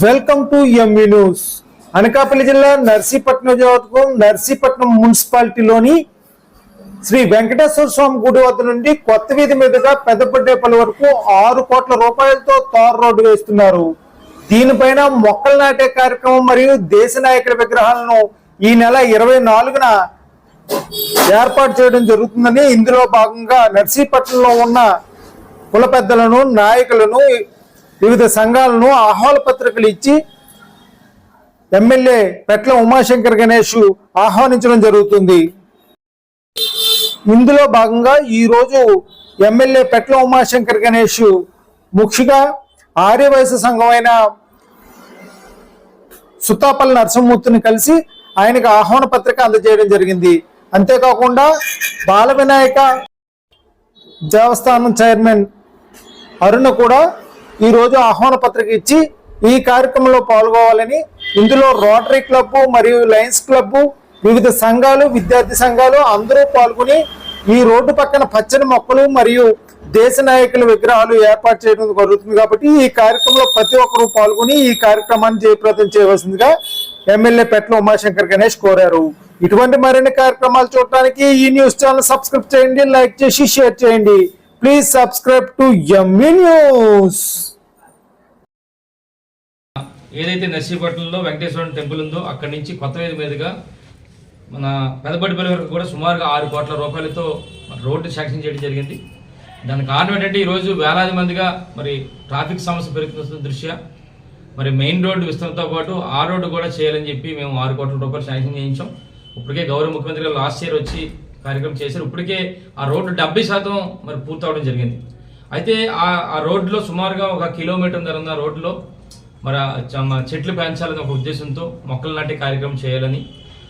Welcome to ME news Anakapalli జిల్లా నర్సీపట్నం నియోజకవర్గం నర్సీపట్నం మున్సిపాలిటీలోని శ్రీ వెంకటేశ్వర స్వామి గుడి వద్ద నుండి కొత్త వీధి మీదుగా పెద్దపడ్డేపల్లి వరకు ఆరు కోట్ల రూపాయలతో తారు రోడ్డు వేస్తున్నారు. దీనిపైన మొక్కలు నాటే కార్యక్రమం మరియు దేశ నాయకుల విగ్రహాలను ఈ నెల ఇరవై నాలుగున ఏర్పాటు చేయడం జరుగుతుందని ఇందులో భాగంగా నర్సీపట్నంలో ఉన్న కుల పెద్దలను నాయకులను వివిధ సంఘాలను ఆహ్వాన పత్రికలు ఇచ్చి ఎమ్మెల్యే పెట్ల ఉమాశంకర్ గణేష్ ఆహ్వానించడం జరుగుతుంది. ఇందులో భాగంగా ఈ రోజు ఎమ్మెల్యే పెట్ల ఉమాశంకర్ గణేష్ ముఖ్యంగా ఆర్యవయసు సంఘమైన సుతాపల్లి నరసింహమూర్తిని కలిసి ఆయనకు ఆహ్వాన పత్రిక అందజేయడం జరిగింది. అంతేకాకుండా బాల వినాయక దేవస్థానం చైర్మన్ అరుణ కూడా ఈ రోజు ఆహ్వాన పత్రిక ఇచ్చి ఈ కార్యక్రమంలో పాల్గొవాలని ఇందులో రోటరీ క్లబ్ మరియు లయన్స్ క్లబ్ వివిధ సంఘాలు విద్యార్థి సంఘాలు అందరూ పాల్గొని ఈ రోడ్డు పక్కన పచ్చని మొక్కలు మరియు దేశ నాయకుల విగ్రహాలు ఏర్పాటు చేయడం జరుగుతుంది కాబట్టి ఈ కార్యక్రమంలో ప్రతి ఒక్కరూ పాల్గొని ఈ కార్యక్రమాన్ని జయప్రదం చేయవలసిందిగా ఎమ్మెల్యే పెట్ల ఉమాశంకర్ గణేష్ కోరారు. ఇటువంటి మరిన్ని కార్యక్రమాలు చూడటానికి ఈ న్యూస్ ఛానల్ సబ్స్క్రైబ్ చేయండి లైక్ చేసి షేర్ చేయండి. Please subscribe to ME news ఏదైతే నర్సీపట్నంలో వెంకటేశ్వర టెంపుల్ ఉందో అక్కడి నుంచి కొత్త వేది మీదుగా మన పెదపడిపల్లి వరకు కూడా సుమారుగా ఆరు కోట్ల రూపాయలతో రోడ్డు శాంక్షన్ చేయడం జరిగింది. దానికి కారణం ఏంటంటే ఈరోజు వేలాది మందిగా మరి ట్రాఫిక్ సమస్య పెరుగుతున్న దృష్ట్యా మరి మెయిన్ రోడ్డు విస్తరణతో పాటు ఆ రోడ్డు కూడా చేయాలని చెప్పి మేము ఆరు కోట్ల రూపాయలు శాంక్షన్ చేయించాం. ఇప్పటికే గౌరవ ముఖ్యమంత్రి గారు లాస్ట్ ఇయర్ వచ్చి కార్యక్రమం చేశారు. ఇప్పటికే ఆ రోడ్డు డెబ్బై శాతం మరి పూర్తవడం జరిగింది. అయితే ఆ ఆ రోడ్లో సుమారుగా ఒక కిలోమీటర్ ధర ఉన్న రోడ్లో మరి చ- చెట్లు పెంచాలని ఒక ఉద్దేశంతో మొక్కలు నాటే కార్యక్రమం చేయాలని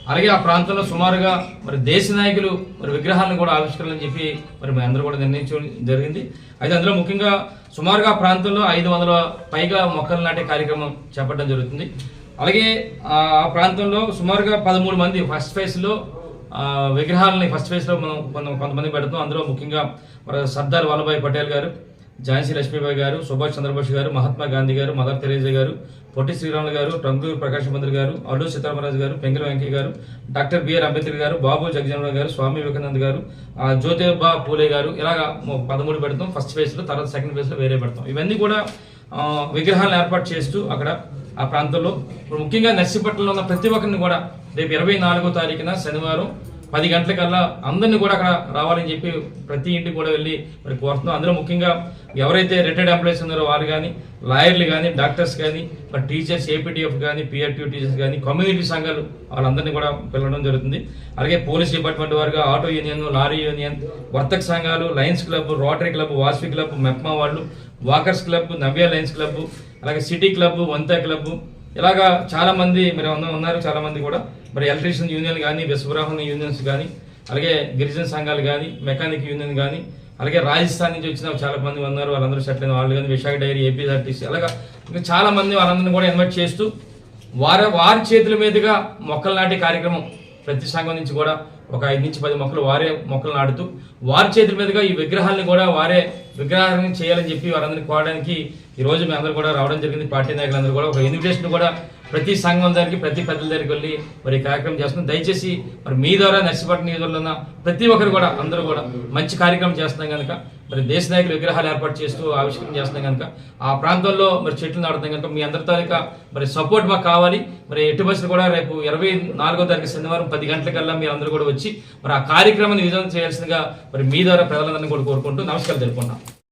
అలాగే ఆ ప్రాంతంలో సుమారుగా మరి దేశ నాయకులు మరి విగ్రహాలను కూడా ఆవిష్కరణని చెప్పి మరి మేము అందరూ కూడా నిర్ణయించడం జరిగింది. అయితే అందులో ముఖ్యంగా సుమారుగా ఆ ప్రాంతంలో ఐదు వందల పైగా మొక్కలు నాటే కార్యక్రమం చేపట్టడం జరుగుతుంది. అలాగే ఆ ప్రాంతంలో సుమారుగా పదమూడు మంది ఫస్ట్ ఫేజ్లో విగ్రహాలని ఫస్ట్ ఫేజ్లో మనం కొంతమంది పెడతాం అందులో ముఖ్యంగా సర్దార్ వల్లభాయ్ పటేల్ గారు ఝాన్సీ లక్ష్మీబాయి గారు సుభాష్ చంద్రబోస్ గారు మహాత్మా గాంధీ గారు మదర్ తెరేజా గారు పొట్టి శ్రీరాములు గారు టంగులూరు ప్రకాష్ మంత్రి గారు అల్లు సీతారామరాజు గారు పెంగల వెంకయ్య గారు డాక్టర్ బిఆర్ అంబేద్కర్ గారు బాబు జగజీవన్ గారు స్వామి వివేకానంద్ గారు జ్యోతిబా పూలే గారు ఇలాగా పదమూడు పెడతాం ఫస్ట్ ఫేజ్లో తర్వాత సెకండ్ ఫేజ్లో వేరే పెడతాం ఇవన్నీ కూడా విగ్రహాలను ఏర్పాటు చేస్తూ అక్కడ ఆ ప్రాంతంలో. ఇప్పుడు ముఖ్యంగా నర్సీపట్నంలో ఉన్న ప్రతి ఒక్కరిని కూడా రేపు ఇరవై నాలుగో తారీఖున శనివారం పది గంటలకల్లా అందరినీ కూడా అక్కడ రావాలని చెప్పి ప్రతి ఇంటికి కూడా వెళ్ళి మరి కోరుతున్నాం. అందులో ముఖ్యంగా ఎవరైతే రిటైర్డ్ ఎంప్లాయీస్ ఉన్నారో వారు కానీ లాయర్లు కానీ డాక్టర్స్ కానీ మరి టీచర్స్ ఏపీటీఎఫ్ కానీ పిఆర్టీ టీచర్స్ కానీ కమ్యూనిటీ సంఘాలు వాళ్ళందరినీ కూడా పిలవడం జరుగుతుంది. అలాగే పోలీస్ డిపార్ట్మెంట్ వారుగా ఆటో యూనియన్ లారీ యూనియన్ వర్తక సంఘాలు lions club rotary club Vasavi club MEPMA వాళ్ళు walkers club Navya lions club అలాగే సిటీ క్లబ్ వంత క్లబ్ ఇలాగా చాలా మంది మరి ఉన్నారు చాలా మంది కూడా. మరి ఎలక్ట్రీషియన్ యూనియన్ కానీ విశ్వబ్రాహ్మణ యూనియన్స్ కానీ అలాగే గిరిజన సంఘాలు కానీ మెకానిక్ యూనియన్ కానీ అలాగే రాజస్థాన్ నుంచి వచ్చిన చాలా మంది ఉన్నారు వాళ్ళందరూ సెటిల్ అయిన వాళ్ళు కానీ విశాఖ డైరీ ఏపీఆర్టీసీ అలాగా ఇంకా చాలా మంది వాళ్ళందరినీ కూడా ఇన్వైట్ చేస్తూ వారి వారి చేతుల మీదుగా మొక్కలు నాటే కార్యక్రమం ప్రతి సంఘం నుంచి కూడా ఒక ఐదు నుంచి పది మొక్కలు వారే మొక్కలు నాటుతూ వారి చేతుల మీదుగా ఈ విగ్రహాలను కూడా వారే విగ్రహాలను చేయాలని చెప్పి వారందరినీ కోవడానికి ఈ రోజు మేము అందరూ కూడా రావడం జరిగింది. పార్టీ నాయకులందరూ కూడా ఒక ఇన్విటేషన్ కూడా ప్రతి సంఘం దగ్గరికి ప్రతి పెద్దల దగ్గరికి వెళ్ళి మరి కార్యక్రమం చేస్తున్నాం. దయచేసి మరి మీ ద్వారా నర్సిపట్నం నియోజకవర్గంలో ఉన్న ప్రతి ఒక్కరు కూడా అందరూ కూడా మంచి కార్యక్రమం చేస్తున్నాం కనుక మరి దేశ నాయకులు విగ్రహాలు ఏర్పాటు చేస్తూ ఆవిష్కరణ చేస్తున్నాం కనుక ఆ ప్రాంతంలో మరి చెట్లు నాటుతాం కనుక మీ అందరి తాలూకా మరి సపోర్ట్ మాకు కావాలి. మరి ఎట్టి బస్సులు కూడా రేపు ఇరవై నాలుగో తారీఖు శనివారం పది గంటలకల్లా మీరు అందరూ కూడా వచ్చి మరి ఆ కార్యక్రమాన్ని విజయం చేయాల్సిందిగా మరి మీ ద్వారా ప్రజలందరినీ కూడా కోరుకుంటూ నమస్కారం తెలుపుకుంటాం